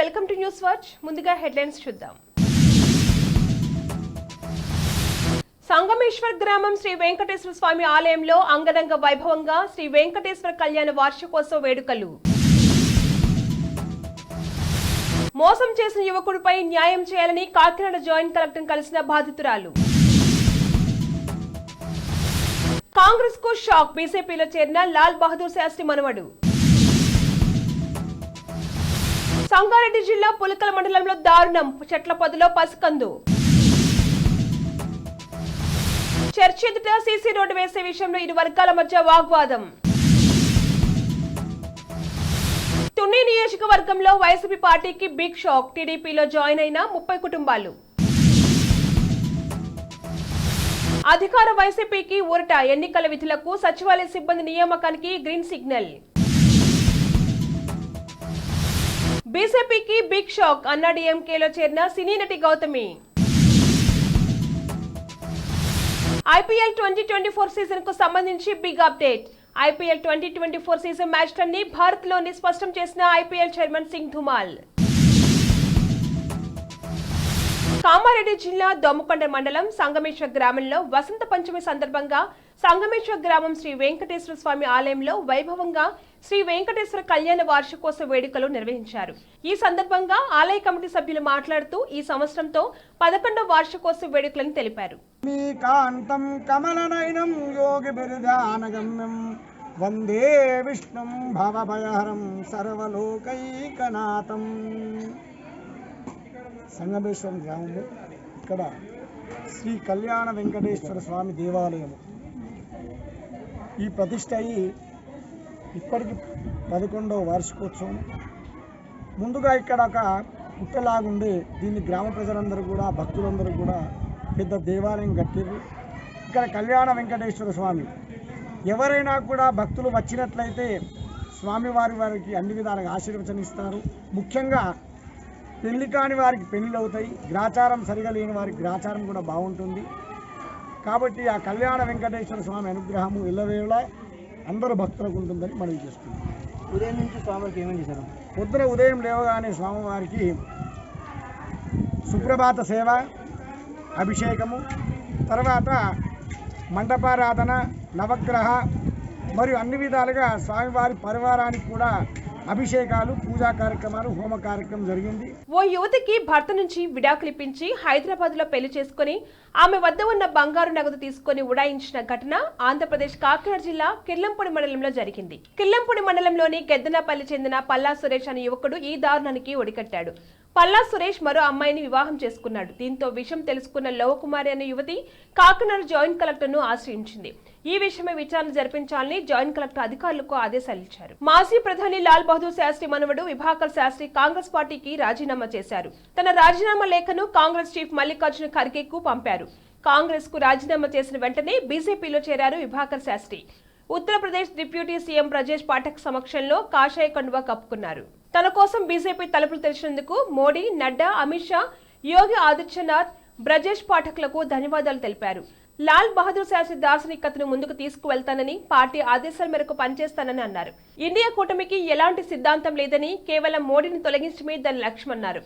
Welcome to news watch. ముందుగా headlines చూద్దాం. సంగమేశ్వర్ గ్రామం శ్రీ వెంకటేశ్వర స్వామి ఆలయంలో అంగరంగ వైభవంగా శ్రీ వెంకటేశ్వర కళ్యాణ వార్షికోత్సవ వేడుకలు. మోసం చేసిన యువకుడిపై న్యాయం చేయాలని కాకినాడ జాయింట్ కలెక్టర్ కలిసిన బాధితురాలు. కాంగ్రెస్కు షాక్. బీజేపీలో చేరిన లాల్ బహదూర్ శాస్త్రి మనవడు. సంగారెడ్డి జిల్లా పులకల మండలంలో దారుణం. చెట్ల పొదలో పసుకందు. చర్చి ఎదుట సీసీ రోడ్డు వేసే విషయంలో ఇరు వర్గాల మధ్య వాగ్వాదం. తుని నియోజకవర్గంలో వైసీపీ పార్టీకి బిగ్ షాక్. టీడీపీలో జాయిన్ అయిన ముప్పై కుటుంబాలు. అధికార వైసీపీకి ఊరట. ఎన్నికల విధులకు సచివాలయ సిబ్బంది నియామకానికి గ్రీన్ సిగ్నల్. బీజేపీకి బిగ్ షాక్. అన్నాడీఎంకేలో చేరిన సినీ నటి Gautami. IPL twenty twenty four సీజన్కు సంబంధించి big update. IPL twenty twenty four season మ్యాచ్లన్నీ భారత్లోని స్పష్టం చేసిన ఐపీఎల్ చైర్మన్ సింగ్ ధుమాల్. కామారెడ్డి జిల్లా దొమ్మకొండ మండలం సంగమేశ్వర గ్రామంలో వసంత పంచమి సందర్భంగా సంగమేశ్వర గ్రామం శ్రీ వెంకటేశ్వర స్వామి ఆలయంలో వైభవంగా శ్రీ వెంకటేశ్వర కళ్యాణ వార్షికోత్సవ వేడుకలు నిర్వహించారు. ఈ సందర్భంగా ఆలయ కమిటీ సభ్యులు మాట్లాడుతూ ఈ సంవత్సరంతో పదకొండవ వార్షికోత్సవ వేడుకలను తెలిపారు. వందే విష్ణుం భవభయహరం సర్వలోకైకనాథం. సంగమేశ్వరం గ్రామంలో ఇక్కడ శ్రీ కళ్యాణ వెంకటేశ్వర స్వామి దేవాలయం ఈ ప్రతిష్ట అయి ఇప్పటికి పదకొండవ వార్షికోత్సవం. ముందుగా ఇక్కడ ఒక పుట్టలాగుండి దీన్ని గ్రామ ప్రజలందరూ కూడా భక్తులందరూ కూడా పెద్ద దేవాలయం కట్టారు ఇక్కడ కళ్యాణ వెంకటేశ్వర స్వామి. ఎవరైనా కూడా భక్తులు వచ్చినట్లయితే స్వామివారి వారికి అన్ని విధాలుగా ఆశీర్వచనిస్తారు. ముఖ్యంగా పెళ్ళి కాని వారికి పెళ్ళిళ్ళు అవుతాయి. గ్రాచారం సరిగా లేని వారికి గ్రాచారం కూడా బాగుంటుంది. కాబట్టి ఆ కళ్యాణ వెంకటేశ్వర స్వామి అనుగ్రహము ఇళ్ళవేళ అందరూ భక్తులకు ఉంటుందని మనం చేస్తున్నాం ఉదయం నుంచి స్వామికి ఏమేమి చేశారు? పొద్దున ఉదయం లేవగానే స్వామివారికి సుప్రభాత సేవ అభిషేకము తర్వాత మండపారాధన నవగ్రహ మరియు అన్ని విధాలుగా స్వామివారి పరివారానికి కూడా అభిషేకాలు పూజా కార్యక్రమాలు హోమ కార్యక్రమం జరిగింది. ఓ యువతికి భర్త నుంచి విడాకులిపించి హైదరాబాద్లో పెళ్ళి చేసుకుని ఆమె వద్ద ఉన్న బంగారు నగదు తీసుకుని ఉడాయించిన ఘటన ఆంధ్రప్రదేశ్ కాకినాడ జిల్లా కిర్లంపూడి మండలంలో జరిగింది. కిర్లంపూడి మండలంలోని గెద్దనపల్లి చెందిన పల్లా సురేష్ అనే యువకుడు ఈ దారుణానికి ఒడికట్టాడు. పల్లా సురేష్ మరో అమ్మాయిని వివాహం చేసుకున్నాడు. దీంతో విషయం తెలుసుకున్న లోవకుమారి అనే యువతి కాకినాడ జాయింట్ కలెక్టర్ను ఆశ్రయించింది. ఈ విషయమై విచారణ జరిపించాలని జాయింట్ కలెక్టర్ అధికారులకు ఆదేశాలు ఇచ్చారు మాజీ ప్రధాని లాల్ బహదూర్ శాస్త్రి మనవడు విభాకర్ శాస్త్రి కాంగ్రెస్ పార్టీకి రాజీనామా చేశారు. తన రాజీనామా లేఖను కాంగ్రెస్ చీఫ్ మల్లికార్జున ఖర్గేకు పంపారు. కాంగ్రెస్కు రాజీనామా చేసిన వెంటనే బీజేపీలో చేరారు విభాకర్ శాస్త్రి. ఉత్తరప్రదేశ్ డిప్యూటీ సీఎం బ్రజేష్ పాఠక్ సమక్షంలో కాషాయ కండువా కప్పుకున్నారు. తన కోసం బీజేపీ తలుపులు తెరిచినందుకు మోడీ నడ్డా అమిత్ షా యోగి ఆదిత్యనాథ్ బ్రజేష్ పాఠక్లకు ధన్యవాదాలు తెలిపారు. లాల్ బహదూర్ శాస్త్రి దార్శనికతను ముందుకు తీసుకువెళ్తానని పార్టీ ఆదేశాల మేరకు పనిచేస్తానని అన్నారు. ఇండియా కూటమికి ఎలాంటి సిద్ధాంతం లేదని కేవలం మోడీని తొలగించడమే దాని లక్ష్యమన్నారు.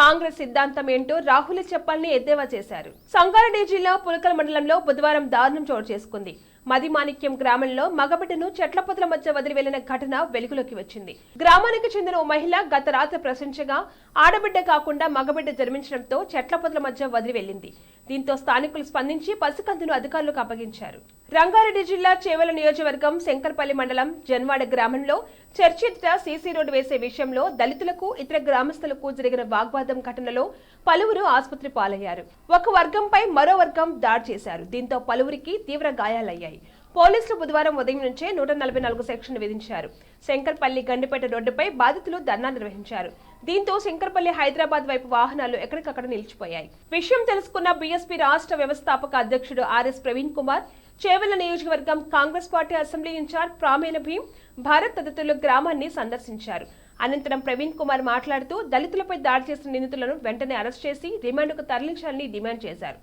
కాంగ్రెస్ సిద్ధాంతం ఏంటో రాహుల్ చెప్పాలని ఎద్దేవా చేశారు. సంగారెడ్డి జిల్లా పులకల మండలంలో బుధవారం దారుణం చోటు చేసుకుంది. మదిమాణిక్యం గ్రామంలో మగబిడ్డను చెట్ల పొదల మధ్య వదిలి వెళ్ళిన ఘటన వెలుగులోకి వచ్చింది. గ్రామానికి చెందిన ఓ మహిళ గత రాత్రి ప్రశ్నించగా ఆడబిడ్డ కాకుండా మగబిడ్డ జన్మించడంతో చెట్ల పొదల మధ్య వదిలి వెళ్ళింది. దీంతో స్థానికులు స్పందించి పసుకందును అధికారులకు అప్పగించారు. రంగారెడ్డి జిల్లా చేవెల నియోజకవర్గం శంకర్పల్లి మండలం జన్వాడ గ్రామంలో చర్చిత సీసీ రోడ్డు వేసే విషయంలో దళితులకు ఇతర గ్రామస్తులకు జరిగిన వాగ్వాదం ఘటనలో పలువురు ఆసుపత్రి పాలయ్యారు. ఒక వర్గంపై మరో వర్గం దాడి చేశారు. దీంతో పలువురికి తీవ్ర గాయాలయ్యాయి. పోలీసులు బుధవారం ఉదయం నుంచే నూట నలభై నాలుగు సెక్షన్ విధించారు. శంకర్పల్లి గండిపేట రోడ్డుపై బాధితులు ధర్నా నిర్వహించారు. దీంతో శంకర్పల్లి హైదరాబాద్ వైపు వాహనాలు ఎక్కడికక్కడ నిలిచిపోయాయి. విషయం తెలుసుకున్న బీఎస్పీ రాష్ట్ర వ్యవస్థాపక అధ్యక్షుడు ఆర్ఎస్ ప్రవీణ్ కుమార్ చేవెళ్ళ నియోజకవర్గం కాంగ్రెస్ పార్టీ అసెంబ్లీ ఇన్ఛార్జ్ ప్రామేణ భీం భారత్ తదితరులు గ్రామాన్ని సందర్శించారు. అనంతరం ప్రవీణ్ కుమార్ మాట్లాడుతూ దళితులపై దాడి చేసిన నిందితులను వెంటనే అరెస్ట్ చేసి రిమాండ్కు తరలించాలని డిమాండ్ చేశారు.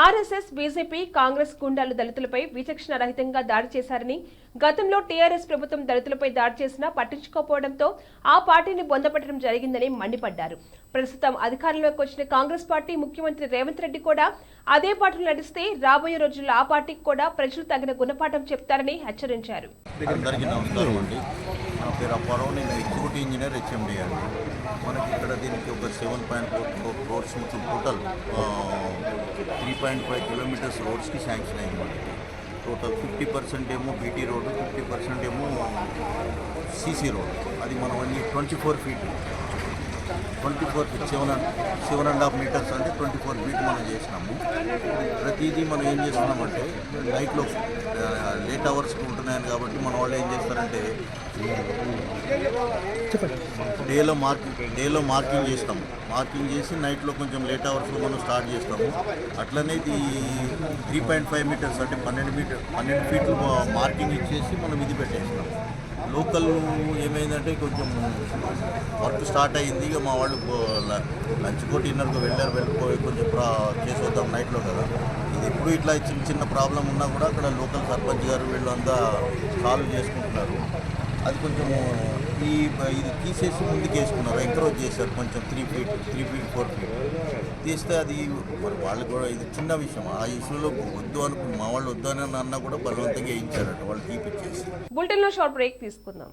ఆర్ఎస్ఎస్ బీజేపీ కాంగ్రెస్ గుండాలు దళితులపై విచక్షణ రహితంగా దాడి చేశారని గతంలో టీఆర్ఎస్ ప్రభుత్వం దళితులపై దాడి చేసినా పట్టించుకోకపోవడంతో ఆ పార్టీని బొందపెట్టడం జరిగిందని మండిపడ్డారు. ప్రస్తుతం అధికారంలోకి వచ్చిన కాంగ్రెస్ పార్టీ ముఖ్యమంత్రి రేవంత్ రెడ్డి కూడా అదే పాటలు నడిస్తే రాబోయే రోజుల్లో ఆ పార్టీకి కూడా ప్రజలు తగిన గుణపాఠం చెప్తారని హెచ్చరించారు. నా పేరు అప్పారావు నేను ఎగ్జిక్యూటివ్ ఇంజనీర్ హెచ్ఎండి అండి. మనకి ఇక్కడ దీనికి ఒక సెవెన్ పాయింట్ ఫోర్ క్రోర్స్ మొత్తం total three point five kilometres రోడ్స్కి sanction అయింది మనకి. టోటల్ ఫిఫ్టీ పర్సెంట్ ఏమో బీటీ రోడ్డు ఫిఫ్టీ పర్సెంట్ ఏమో సీసీ రోడ్ అది మనం అన్ని twenty four feet twenty four feet seven and seven and half metres అంటే twenty four feet మనం చేసినాము. ప్రతిదీ మనం ఏం చేస్తున్నామంటే నైట్లో లేట్ అవర్స్ ఉంటున్నాయని కాబట్టి మన వాళ్ళు ఏం చేస్తారంటే డేలో మార్కింగ్ డేలో మార్కింగ్ చేస్తాము. మార్కింగ్ చేసి నైట్లో కొంచెం లేట్ అవర్స్లో మనం స్టార్ట్ చేస్తాము. అట్లనే ఇది త్రీ పాయింట్ ఫైవ్ మీటర్స్ అంటే పన్నెండు మీటర్ పన్నెండు ఫీట్లు మార్కింగ్ ఇచ్చేసి మనం ఇది పెట్టేస్తాము లోకల్ ఏమైందంటే కొంచెం వర్క్ స్టార్ట్ అయ్యింది. ఇక మా వాళ్ళు లంచ్ కోటి డిన్నర్కి వెళ్ళారు. వెళ్ళిపోయి కొంచెం ప్రా చేసి వద్దాం నైట్లో కదా. ఇది ఎప్పుడు ఇట్లా చిన్న చిన్న ప్రాబ్లం ఉన్నా కూడా అక్కడ లోకల్ సర్పంచ్ గారు వీళ్ళంతా సాల్వ్ చేసుకుంటున్నారు. అది కొంచెము ఈ ఇది తీసేసి ముందుకు వేసుకున్నారు ఎంకరేజ్ చేశారు కొంచెం three feet three feet four feet. తీస్తే అది మరి వాళ్ళు కూడా ఇది చిన్న విషయం. ఆ ఇష్యూలో వద్దు అనుకు మా వాళ్ళు వద్దు అని అన్నా కూడా బలవంతంగా వేయించారట. వాళ్ళు తీపిచ్చేసి బులెటిన్లో షార్ట్ బ్రేక్ తీసుకుందాం.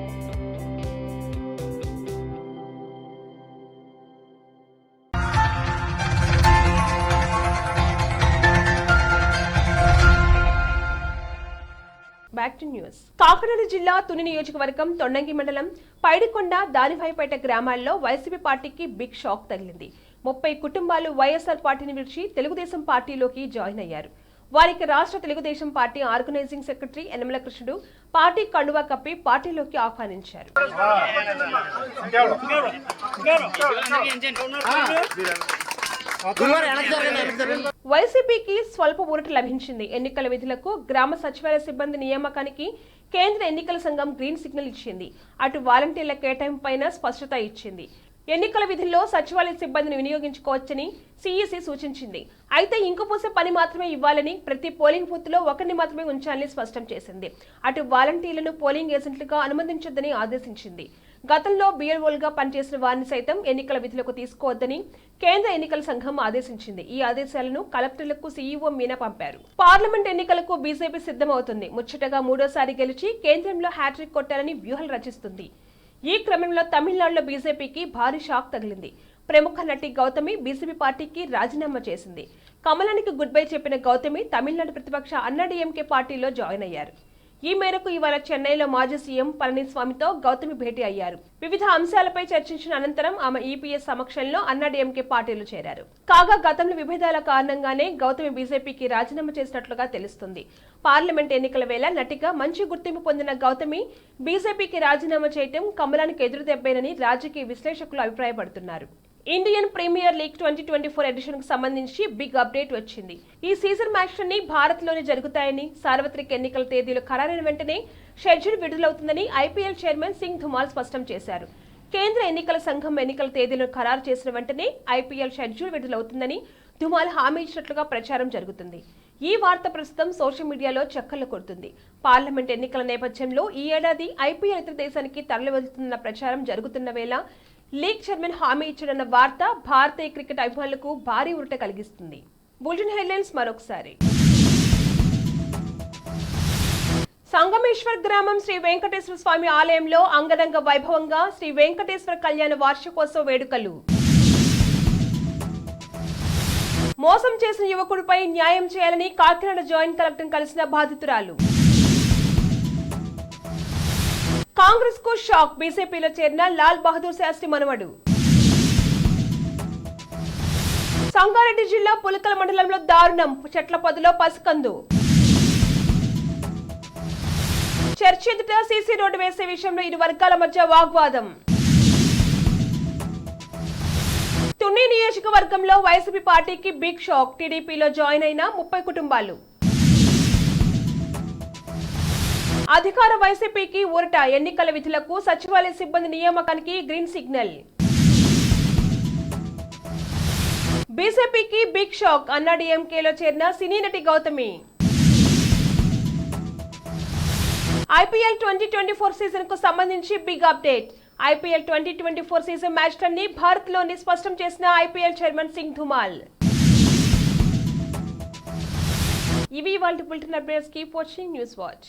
న్యూస్ కాకినాడ జిల్లా తుని నియోజకవర్గం తొండంగి మండలం పైడికొండ దానిభైపేట గ్రామాల్లో వైసీపీ పార్టీకి బిగ్ షాక్ తగిలింది. ముప్పై కుటుంబాలు వైఎస్ఆర్ పార్టీని విడిచి తెలుగుదేశం పార్టీలోకి జాయిన్ అయ్యారు. వారికి రాష్ట్ర Telugu Desam party organising secretary Yanamala Krishnudu party కండువా కప్పి పార్టీలోకి ఆహ్వానించారు. వైసీపీకి స్వల్ప ఊరట లభించింది. ఎన్నికల విధులకు గ్రామ సచివాలయ సిబ్బంది నియామకానికి కేంద్ర ఎన్నికల సంఘం గ్రీన్ సిగ్నల్ ఇచ్చింది. అటు వాలంటీర్ల కేటాయింపు పైన స్పష్టత ఇచ్చింది. ఎన్నికల విధుల్లో సచివాలయ సిబ్బందిని వినియోగించుకోవచ్చని సిఈసి సూచించింది. అయితే ఇంకుపూసే పని మాత్రమే ఇవ్వాలని ప్రతి పోలింగ్ బూత్లో ఒకరిని మాత్రమే ఉంచాలని స్పష్టం చేసింది. అటు వాలంటీర్లను పోలింగ్ ఏజెంట్లుగా అనుమతించొద్దని ఆదేశించింది. గతంలో బీఎల్ఓలుగా పనిచేసిన వారిని సైతం ఎన్నికల విధులకు తీసుకోవద్దని కేంద్ర ఎన్నికల సంఘం ఆదేశించింది. ఈ ఆదేశాలను కలెక్టర్లకు సీఈఓ మీనా పంపారు. పార్లమెంట్ ఎన్నికలకు బీజేపీ సిద్ధమవుతుంది. ముచ్చటగా మూడోసారి గెలిచి కేంద్రంలో హ్యాట్రిక్ కొట్టాలని వ్యూహాలు రచిస్తుంది. ఈ క్రమంలో తమిళనాడులో బీజేపీకి భారీ షాక్ తగిలింది. ప్రముఖ నటి గౌతమి బీజేపీ పార్టీకి రాజీనామా చేసింది. కమలానికి గుడ్ బై చెప్పిన గౌతమి తమిళనాడు ప్రతిపక్ష అన్నాడీఎంకే పార్టీలో జాయిన్ అయ్యారు. ఈ మేరకు ఇవాళ చెన్నైలో మాజీ సీఎం పళనిస్వామితో గౌతమి భేటీ అయ్యారు. వివిధ అంశాలపై చర్చించిన అనంతరం ఆమె ఈపీఎస్ సమక్షంలో అన్నాడీఎంకే పార్టీలు చేరారు. కాగా గతంలో విభేదాల కారణంగానే గౌతమి బీజేపీకి రాజీనామా చేసినట్లుగా తెలుస్తుంది. పార్లమెంట్ ఎన్నికల వేళ నటిగా మంచి గుర్తింపు పొందిన గౌతమి బీజేపీకి రాజీనామా చేయటం కమలానికి ఎదురు దెబ్బేనని రాజకీయ విశ్లేషకులు అభిప్రాయపడుతున్నారు. Indian Premier League twenty twenty four ఎడిషన్కు సంబంధించి బిగ్ అప్డేట్ వచ్చింది. ఈ సీజన్ మ్యాచ్లన్నీ భారత్లోనే జరుగుతాయని సార్వత్రిక ఎన్నికల తేదీలు ఖరారైన వెంటనే షెడ్యూల్ విడుదలవుతుందని ఐపీఎల్ చైర్మన్ సింగ్ ధుమాల్ స్పష్టం చేశారు. కేంద్ర ఎన్నికల సంఘం ఎన్నికల తేదీలను ఖరారు చేసిన వెంటనే ఐపీఎల్ షెడ్యూల్ విడుదలవుతుందని ధుమాల్ హామీ ఇచ్చినట్లుగా ప్రచారం జరుగుతుంది. ఈ వార్త ప్రస్తుతం సోషల్ మీడియాలో చక్కర్లు కొడుతుంది. పార్లమెంట్ ఎన్నికల నేపథ్యంలో ఈ ఏడాది ఐపీఎల్ ఇతర దేశానికి తరలివెళ్తున్న ప్రచారం జరుగుతున్న వేళ లీగ్ చైర్మన్ హామీ ఇచ్చాడన్న వార్త భారతీయ క్రికెట్ అభిమానులకు భారీ ఉరట కలిగిస్తుంది. బులెటిన్ హెడ్లైన్స్ మరొకసారి. సంగమేశ్వర్ గ్రామం శ్రీ వెంకటేశ్వర స్వామి ఆలయంలో అంగరంగ వైభవంగా శ్రీ వెంకటేశ్వర కళ్యాణ వార్షికోత్సవ వేడుకలు. మోసం చేసిన యువకుడిపై న్యాయం చేయాలని కాకినాడ జాయింట్ కలెక్టర్ కలిసిన బాధితురాలు. కాంగ్రెస్కు షాక్. బీజేపీలో చేరిన లాల్ బహదూర్ శాస్త్రి మనవడు. సంగారెడ్డి జిల్లా పులకల మండలంలో దారుణం. చెట్ల పొదలో పసికందు. చర్చి ఎదుట సీసీ రోడ్డు వేసే విషయంలో ఇరు వర్గాల మధ్య వాగ్వాదం. తుని నియోజకవర్గంలో వైసీపీ పార్టీకి బిగ్ షాక్. టీడీపీలో జాయిన్ అయిన ముప్పై కుటుంబాలు. అధికార వైసీపీకి ఊరట ఎన్నికల విధులకు సచివాలయ సిబ్బంది నియామకానికి గ్రీన్ సిగ్నల్. బీజేపీకి బిగ్ షాక్ అన్నాడీఎంకేలో చేరిన సినీ నటి Gautami. IPL twenty twenty four సీజన్కు సంబంధించి big update. IPL twenty twenty four season మ్యాచ్లన్నీ భారత్లోని స్పష్టం చేసిన ఐపీఎల్ చైర్మన్ సింగ్ ధుమాల్. ఇవి వాళ్ళ bulletin updates keep watching news watch.